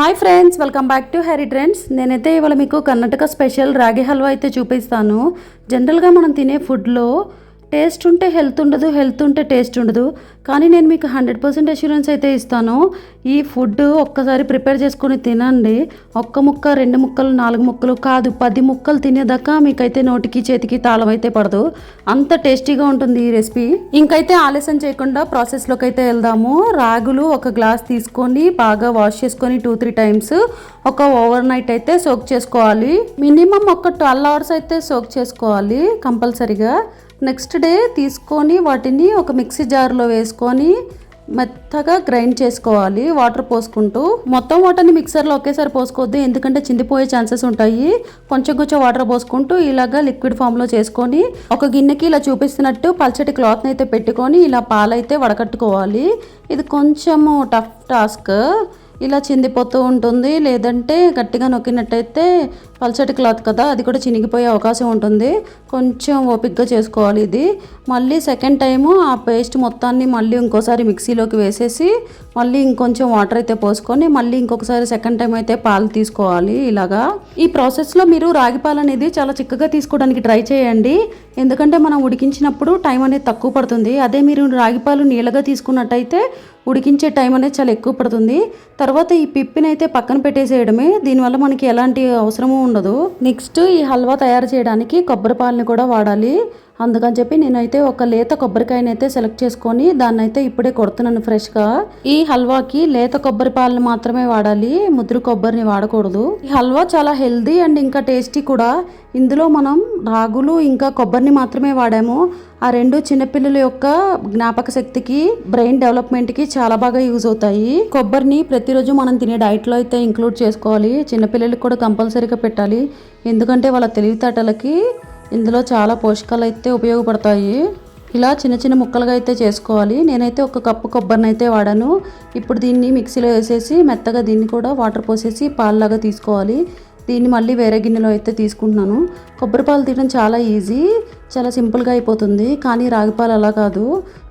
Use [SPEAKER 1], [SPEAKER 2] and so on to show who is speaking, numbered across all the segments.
[SPEAKER 1] Hi friends welcome back to Hari trends. నేనైతే ఇవాళ మీకు కర్ణాటక స్పెషల్ రాగి హల్వా అయితే చూపిస్తాను. జనరల్గా మనం తినే ఫుడ్లో టేస్ట్ ఉంటే హెల్త్ ఉండదు హెల్త్ ఉంటే టేస్ట్ ఉండదు. కానీ నేను మీకు హండ్రెడ్ పర్సెంట్ అష్యూరెన్స్ అయితే ఇస్తాను. ఈ ఫుడ్ ఒక్కసారి ప్రిపేర్ చేసుకొని తినండి. ఒక్క ముక్క రెండు ముక్కలు నాలుగు ముక్కలు కాదు పది ముక్కలు తినేదాకా మీకైతే నోటికి చేతికి తాళం అయితే పడదు. అంత టేస్టీగా ఉంటుంది ఈ రెసిపీ. ఇంకైతే ఆలస్యం చేయకుండా ప్రాసెస్లోకి అయితే వెళ్దాము. రాగులు ఒక గ్లాస్ తీసుకొని బాగా వాష్ చేసుకొని టూ త్రీ టైమ్స్ ఒక ఓవర్ నైట్ అయితే సోక్ చేసుకోవాలి. మినిమం ఒక ట్వెల్వ్ అవర్స్ అయితే సోక్ చేసుకోవాలి కంపల్సరీగా. నెక్స్ట్ డే తీసుకొని వాటిని ఒక మిక్సీ జార్లో వేసుకొని మెత్తగా గ్రైండ్ చేసుకోవాలి వాటర్ పోసుకుంటూ. మొత్తం వాటర్ని మిక్సర్లో ఒకేసారి పోసుకోవద్దు ఎందుకంటే చిందిపోయే ఛాన్సెస్ ఉంటాయి. కొంచెం కొంచెం వాటర్ పోసుకుంటూ ఇలాగా లిక్విడ్ ఫామ్లో చేసుకొని ఒక గిన్నెకి ఇలా చూపిస్తున్నట్టు పల్చటి క్లాత్ని అయితే పెట్టుకొని ఇలా పాలైతే వడకట్టుకోవాలి. ఇది కొంచెము టఫ్ టాస్క్ ఇలా చిందిపోతూ ఉంటుంది. లేదంటే గట్టిగా నొక్కినట్టయితే పల్చటి క్లాత్ కదా అది కూడా చినిగిపోయే అవకాశం ఉంటుంది. కొంచెం ఓపిక్గా చేసుకోవాలి ఇది. మళ్ళీ సెకండ్ టైము ఆ పేస్ట్ మొత్తాన్ని మళ్ళీ ఇంకోసారి మిక్సీలోకి వేసేసి మళ్ళీ ఇంకొంచెం వాటర్ అయితే పోసుకొని మళ్ళీ ఇంకొకసారి సెకండ్ టైం అయితే పాలు తీసుకోవాలి ఇలాగా. ఈ ప్రాసెస్లో మీరు రాగి పాలు అనేది చాలా చిక్కగా తీసుకోవడానికి ట్రై చేయండి. ఎందుకంటే మనం ఉడికించినప్పుడు టైం అనేది తక్కువ పడుతుంది. అదే మీరు రాగి పాలు నీళ్ళగా తీసుకున్నట్టయితే ఉడికించే టైం అనేది చాలా ఎక్కువ పడుతుంది. తర్వాత ఈ పిప్పిని అయితే పక్కన పెట్టేసేయడమే. దీనివల్ల మనకి ఎలాంటి అవసరము ఉండదు. నెక్స్ట్ ఈ హల్వా తయారు చేయడానికి కొబ్బరి పాలని కూడా వాడాలి. అందుకని చెప్పి నేనైతే ఒక లేత కొబ్బరికాయనైతే సెలెక్ట్ చేసుకొని దాన్ని అయితే ఇప్పుడే కొడుతున్నాను ఫ్రెష్గా. ఈ హల్వాకి లేత కొబ్బరి పాలను మాత్రమే వాడాలి ముదురు కొబ్బరిని వాడకూడదు. ఈ హల్వా చాలా హెల్దీ అండ్ ఇంకా టేస్టీ కూడా. ఇందులో మనం రాగులు ఇంకా కొబ్బరిని మాత్రమే వాడాము. ఆ రెండు చిన్నపిల్లల యొక్క జ్ఞాపక శక్తికి బ్రెయిన్ డెవలప్మెంట్కి చాలా బాగా యూజ్ అవుతాయి. కొబ్బరిని ప్రతిరోజు మనం తినే డైట్లో అయితే ఇంక్లూడ్ చేసుకోవాలి. చిన్నపిల్లలకి కూడా కంపల్సరీగా పెట్టాలి. ఎందుకంటే వాళ్ళ తెలివితేటలకి ఇందులో చాలా పోషకాలు అయితే ఉపయోగపడతాయి. ఇలా చిన్న చిన్న ముక్కలుగా అయితే చేసుకోవాలి. నేనైతే ఒక కప్పు కొబ్బరిని అయితే వాడాను. ఇప్పుడు దీన్ని మిక్సీలో వేసేసి మెత్తగా దీన్ని కూడా వాటర్ పోసేసి పాల్లాగా తీసుకోవాలి. దీన్ని మళ్ళీ వేరే గిన్నెలో అయితే తీసుకుంటున్నాను. కొబ్బరి పాలు తీయడం చాలా ఈజీ చాలా సింపుల్గా అయిపోతుంది. కానీ రాగిపాలు అలా కాదు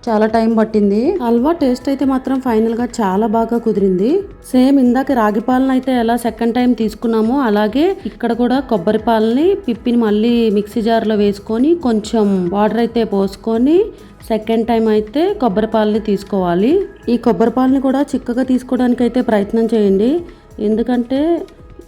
[SPEAKER 1] చాలా టైం పట్టింది. హల్వా టేస్ట్ అయితే మాత్రం ఫైనల్గా చాలా బాగా కుదిరింది. సేమ్ ఇందాక రాగి పాలను అయితే ఎలా సెకండ్ టైం తీసుకున్నామో అలాగే ఇక్కడ కూడా కొబ్బరి పాలని పిప్పిని మళ్ళీ మిక్సీ జార్లో వేసుకొని కొంచెం వాటర్ అయితే పోసుకొని సెకండ్ టైం అయితే కొబ్బరి పాలని తీసుకోవాలి. ఈ కొబ్బరి పాలని కూడా చిక్కగా తీసుకోవడానికి అయితే ప్రయత్నం చేయండి. ఎందుకంటే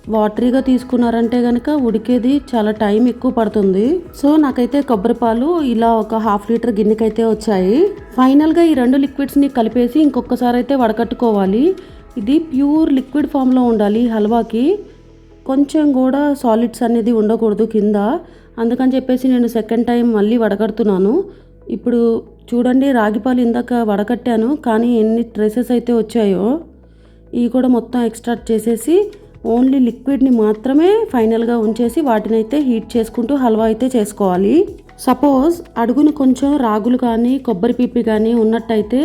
[SPEAKER 1] వాటరీగా తీసుకున్నారంటే కనుక ఉడికేది చాలా టైం ఎక్కువ పడుతుంది. సో నాకైతే కొబ్బరి పాలు ఇలా ఒక హాఫ్ లీటర్ గిన్నెకైతే వచ్చాయి. ఫైనల్గా ఈ రెండు లిక్విడ్స్ని కలిపేసి ఇంకొకసారి అయితే వడకట్టుకోవాలి. ఇది ప్యూర్ లిక్విడ్ ఫామ్లో ఉండాలి హల్వాకి. కొంచెం కూడా సాలిడ్స్ అనేది ఉండకూడదు కింద. అందుకని చెప్పేసి నేను సెకండ్ టైం మళ్ళీ వడకడుతున్నాను. ఇప్పుడు చూడండి రాగిపాలు ఇందాక వడకట్టాను కానీ ఎన్ని ట్రెసెస్ అయితే వచ్చాయో. ఇవి కూడా మొత్తం ఎక్స్ట్రాక్ట్ చేసేసి ఓన్లీ లిక్విడ్ని మాత్రమే ఫైనల్గా ఉంచేసి వాటిని అయితే హీట్ చేసుకుంటూ హల్వా అయితే చేసుకోవాలి. సపోజ్ అడుగును కొంచెం రాగులు కానీ కొబ్బరి పిప్పి కానీ ఉన్నట్టయితే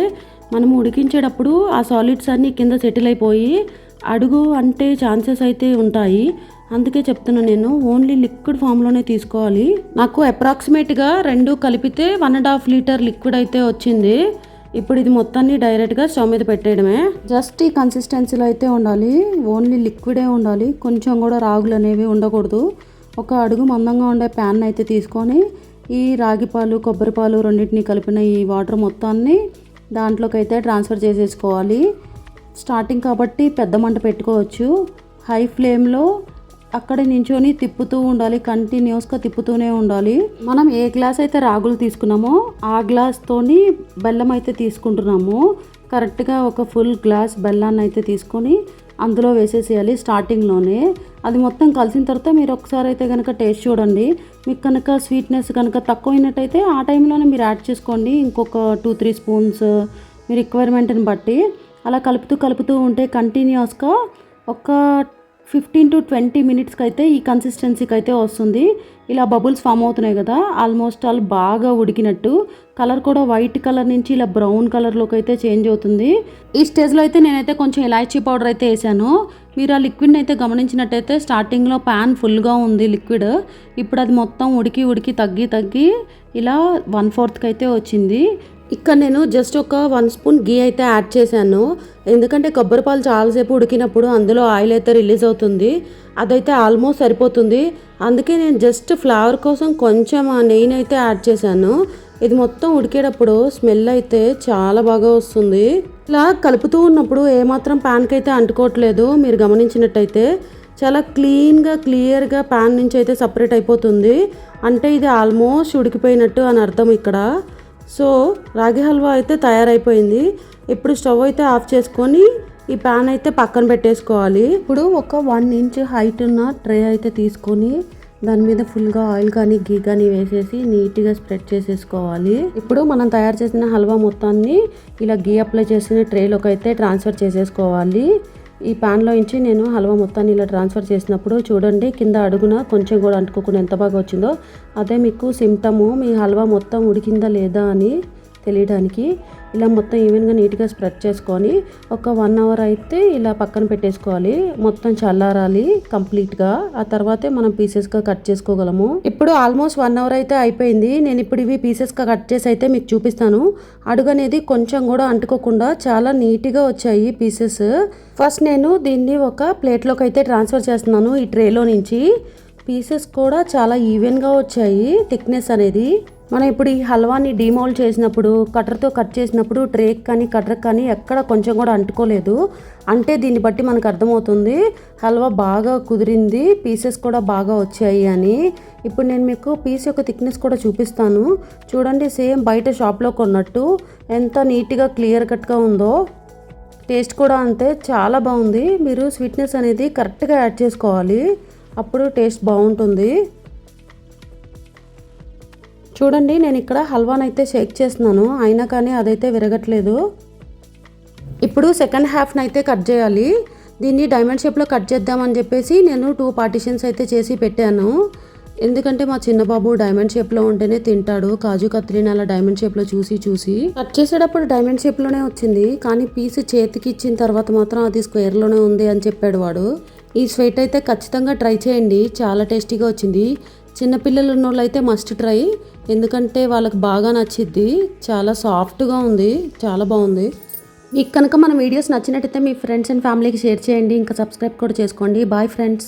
[SPEAKER 1] మనం ఉడికించేటప్పుడు ఆ సాలిడ్స్ అన్నీ కింద సెటిల్ అయిపోయి అడుగు అంటే ఛాన్సెస్ అయితే ఉంటాయి. అందుకే చెప్తున్నా నేను ఓన్లీ లిక్విడ్ ఫామ్లోనే తీసుకోవాలి. నాకు అప్రాక్సిమేట్గా రెండు కలిపితే one and half litre liquid అయితే వచ్చింది. ఇప్పుడు ఇది మొత్తాన్ని డైరెక్ట్గా స్టవ్ మీద పెట్టేయడమే. జస్ట్ ఈ కన్సిస్టెన్సీలో అయితే ఉండాలి. ఓన్లీ లిక్విడే ఉండాలి. కొంచెం కూడా రాగులు అనేవి ఉండకూడదు. ఒక అడుగు మందంగా ఉండే ప్యాన్ అయితే తీసుకొని ఈ రాగి పాలు కొబ్బరి పాలు రెండింటిని కలిపిన ఈ వాటర్ మొత్తాన్ని దాంట్లోకైతే ట్రాన్స్ఫర్ చేసేసుకోవాలి. స్టార్టింగ్ కాబట్టి పెద్ద మంట పెట్టుకోవచ్చు. హై ఫ్లేమ్లో అక్కడ నించొని తిప్పుతూ ఉండాలి కంటిన్యూస్గా తిప్పుతూనే ఉండాలి. మనం ఏ గ్లాస్ అయితే రాగులు తీసుకున్నామో ఆ గ్లాస్తోని బెల్లం అయితే తీసుకుంటున్నాము. కరెక్ట్గా ఒక ఫుల్ గ్లాస్ బెల్లాన్ని అయితే తీసుకొని అందులో వేసేసేయాలి స్టార్టింగ్లోనే. అది మొత్తం కలిసిన తర్వాత మీరు ఒకసారి అయితే కనుక టేస్ట్ చూడండి. మీకు కనుక స్వీట్నెస్ కనుక తక్కువైనట్టయితే ఆ టైంలోనే మీరు యాడ్ చేసుకోండి. ఇంకొక టూ త్రీ స్పూన్స్ మీ రిక్వైర్మెంట్ని బట్టి. అలా కలుపుతూ కలుపుతూ ఉంటే కంటిన్యూస్గా ఒక ఫిఫ్టీన్ టు ట్వంటీ మినిట్స్కి అయితే ఈ కన్సిస్టెన్సీకి అయితే వస్తుంది. ఇలా బబుల్స్ ఫామ్ అవుతున్నాయి కదా ఆల్మోస్ట్ ఆల్ బాగా ఉడికినట్టు కలర్ కూడా వైట్ కలర్ నుంచి ఇలా బ్రౌన్ కలర్లోకి అయితే చేంజ్ అవుతుంది. ఈ స్టేజ్లో అయితే నేనైతే కొంచెం ఇలాచీ పౌడర్ అయితే వేసాను. మీరు ఆ లిక్విడ్ని అయితే గమనించినట్టయితే స్టార్టింగ్లో ప్యాన్ ఫుల్గా ఉంది లిక్విడ్ ఇప్పుడు అది మొత్తం ఉడికి ఉడికి తగ్గి తగ్గి ఇలా వన్ ఫోర్త్కి అయితే వచ్చింది. ఇక్కడ నేను జస్ట్ ఒక వన్ స్పూన్ గీ అయితే యాడ్ చేశాను. ఎందుకంటే కొబ్బరి పాలు చాలాసేపు ఉడికినప్పుడు అందులో ఆయిల్ అయితే రిలీజ్ అవుతుంది. అదైతే ఆల్మోస్ట్ సరిపోతుంది. అందుకే నేను జస్ట్ ఫ్లేవర్ కోసం కొంచెం ఆ నెయ్యిని అయితే యాడ్ చేశాను. ఇది మొత్తం ఉడికేటప్పుడు స్మెల్ అయితే చాలా బాగా వస్తుంది. ఇలా కలుపుతూ ఉన్నప్పుడు ఏమాత్రం ప్యాన్కి అయితే అంటుకోవట్లేదు. మీరు గమనించినట్టయితే చాలా క్లీన్గా క్లియర్గా ప్యాన్ నుంచి అయితే సపరేట్ అయిపోతుంది. అంటే ఇది ఆల్మోస్ట్ ఉడికిపోయినట్టు అని అర్థం ఇక్కడ. సో రాగి హల్వా అయితే తయారైపోయింది. ఇప్పుడు స్టవ్ అయితే ఆఫ్ చేసుకొని ఈ ప్యాన్ అయితే పక్కన పెట్టేసుకోవాలి. ఇప్పుడు ఒక వన్ ఇంచ్ హైట్ ఉన్న ట్రే అయితే తీసుకొని దాని మీద ఫుల్గా ఆయిల్ కానీ గీ కానీ వేసేసి నీట్గా స్ప్రెడ్ చేసేసుకోవాలి. ఇప్పుడు మనం తయారు చేసిన హల్వా మొత్తాన్ని ఇలా గీ అప్లై చేసిన ట్రేలోకి అయితే ట్రాన్స్ఫర్ చేసేసుకోవాలి. ఈ ప్యాన్లో నుంచి నేను హల్వా మొత్తాన్ని ఇలా ట్రాన్స్ఫర్ చేసినప్పుడు చూడండి కింద అడుగున కొంచెం కూడా అంటుకోకుండా ఎంత బాగా వచ్చిందో. అదే మీకు సిమ్టము మీ హల్వా మొత్తం ఉడికిందా లేదా అని తెలియడానికి ఇలా మొత్తం ఈవెన్గా నీట్గా స్ప్రెడ్ చేసుకొని ఒక వన్ అవర్ అయితే ఇలా పక్కన పెట్టేసుకోవాలి. మొత్తం చల్లారాలి కంప్లీట్గా. ఆ తర్వాతే మనం పీసెస్గా కట్ చేసుకోగలము. ఇప్పుడు ఆల్మోస్ట్ వన్ అవర్ అయితే అయిపోయింది. నేను ఇప్పుడు ఇవి పీసెస్గా కట్ చేసి అయితే మీకు చూపిస్తాను. అడుగు అనేది కొంచెం కూడా అంటుకోకుండా చాలా నీట్గా వచ్చాయి పీసెస్. ఫస్ట్ నేను దీన్ని ఒక ప్లేట్లోకి అయితే ట్రాన్స్ఫర్ చేస్తున్నాను ఈ ట్రేలో నుంచి. పీసెస్ కూడా చాలా ఈవెన్గా వచ్చాయి థిక్నెస్ అనేది. మనం ఇప్పుడు ఈ హల్వాని డిమోల్డ్ చేసినప్పుడు కట్టర్తో కట్ చేసినప్పుడు ట్రేక్ కానీ కట్టర్ కానీ ఎక్కడ కొంచెం కూడా అంటుకోలేదు. అంటే దీన్ని బట్టి మనకు అర్థమవుతుంది హల్వా బాగా కుదిరింది పీసెస్ కూడా బాగా వచ్చాయి అని. ఇప్పుడు నేను మీకు పీస్ యొక్క థిక్నెస్ కూడా చూపిస్తాను. చూడండి సేమ్ బయట షాప్లో కొన్నట్టు ఎంత నీట్గా క్లియర్ కట్గా ఉందో. టేస్ట్ కూడా అంతే చాలా బాగుంది. మీరు స్వీట్నెస్ అనేది కరెక్ట్గా యాడ్ చేసుకోవాలి. అప్పుడు టేస్ట్ బాగుంటుంది. చూడండి నేను ఇక్కడ హల్వాని అయితే షేక్ చేస్తున్నాను. అయినా కానీ అదైతే విరగట్లేదు. ఇప్పుడు సెకండ్ హాఫ్ని అయితే కట్ చేయాలి. దీన్ని డైమండ్ షేప్లో కట్ చేద్దామని చెప్పేసి నేను టూ పార్టిషన్స్ అయితే చేసి పెట్టాను. ఎందుకంటే మా చిన్న బాబు డైమండ్ షేప్లో ఉంటేనే తింటాడు. కాజు కత్తిరిని అలా డైమండ్ షేప్లో చూసి చూసి. కట్ చేసేటప్పుడు డైమండ్ షేప్లోనే వచ్చింది. కానీ పీస్ చేతికి ఇచ్చిన తర్వాత మాత్రం అది స్క్వేర్లోనే ఉంది అని చెప్పాడు వాడు. ఈ స్వీట్ అయితే ఖచ్చితంగా ట్రై చేయండి. చాలా టేస్టీగా వచ్చింది. చిన్నపిల్లలు ఉన్న వాళ్ళు అయితే మస్ట్ ట్రై ఎందుకంటే వాళ్ళకి బాగా నచ్చిద్ది. చాలా సాఫ్ట్గా ఉంది. చాలా బాగుంది. మీకు కనుక మన వీడియోస్ నచ్చినట్టయితే మీ ఫ్రెండ్స్ అండ్ ఫ్యామిలీకి షేర్ చేయండి. ఇంకా సబ్స్క్రైబ్ కూడా చేసుకోండి. Bye friends